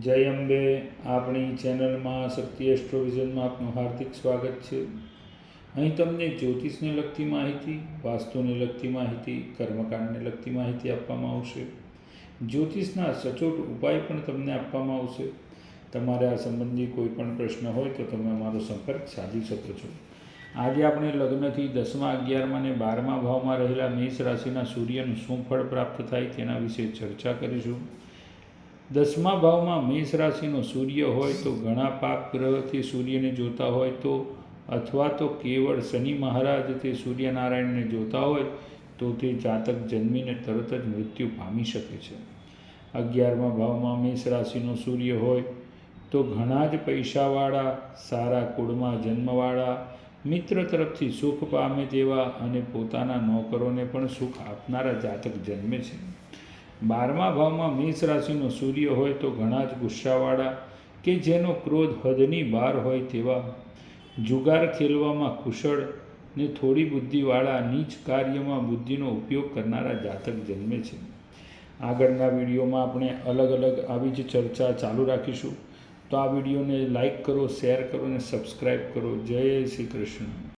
જય અંબે. આપણી ચેનલમાં શક્તિ એસ્ટ્રોવિઝનમાં આપનું હાર્દિક સ્વાગત છે. અહીં તમને જ્યોતિષને લગતી માહિતી, વાસ્તુને લગતી માહિતી, કર્મકાંડને લગતી માહિતી આપવામાં આવશે. જ્યોતિષના સચોટ ઉપાય પણ તમને આપવામાં આવશે. તમારે આ સંબંધી કોઈ પણ પ્રશ્ન હોય તો તમે અમારો સંપર્ક સાધી શકો છો. આજે આપણે લગ્નથી દસમા, અગિયારમાં અને બારમા ભાવમાં રહેલા મેષ રાશિના સૂર્યનું શું ફળ પ્રાપ્ત થાય તેના વિશે ચર્ચા કરીશું. દસમા ભાવમાં મેષ રાશિનો સૂર્ય હોય તો ઘણા પાપ ગ્રહથી સૂર્યને જોતા હોય તો અથવા તો કેવળ શનિ મહારાજથી સૂર્યનારાયણને જોતા હોય તો તે જાતક જન્મીને તરત જ મૃત્યુ પામી શકે છે. અગિયારમા ભાવમાં મેષ રાશિનો સૂર્ય હોય તો ઘણા જ પૈસાવાળા, સારા કુળમાં જન્મવાળા, મિત્ર તરફથી સુખ પામે તેવા અને પોતાના નોકરોને પણ સુખ આપનારા જાતક જન્મે છે. બારમા ભાવમાં મેષ રાશિનો સૂર્ય હોય તો ઘણા જ ગુસ્સાવાળા કે જેનો ક્રોધ હદની બહાર હોય તેવા. જુગાર ખેલવામાં કુશળ ને થોડી બુદ્ધિવાળા નીચ કાર્યમાં બુદ્ધિનો ઉપયોગ કરનારા જાતક જન્મે છે. આગળના વિડીયોમાં આપણે અલગ અલગ આવી જ ચર્ચા ચાલુ રાખીશું. તો આ વિડીયોને લાઇક કરો, શેર કરો અને સબસ્ક્રાઈબ કરો. જય શ્રી કૃષ્ણ.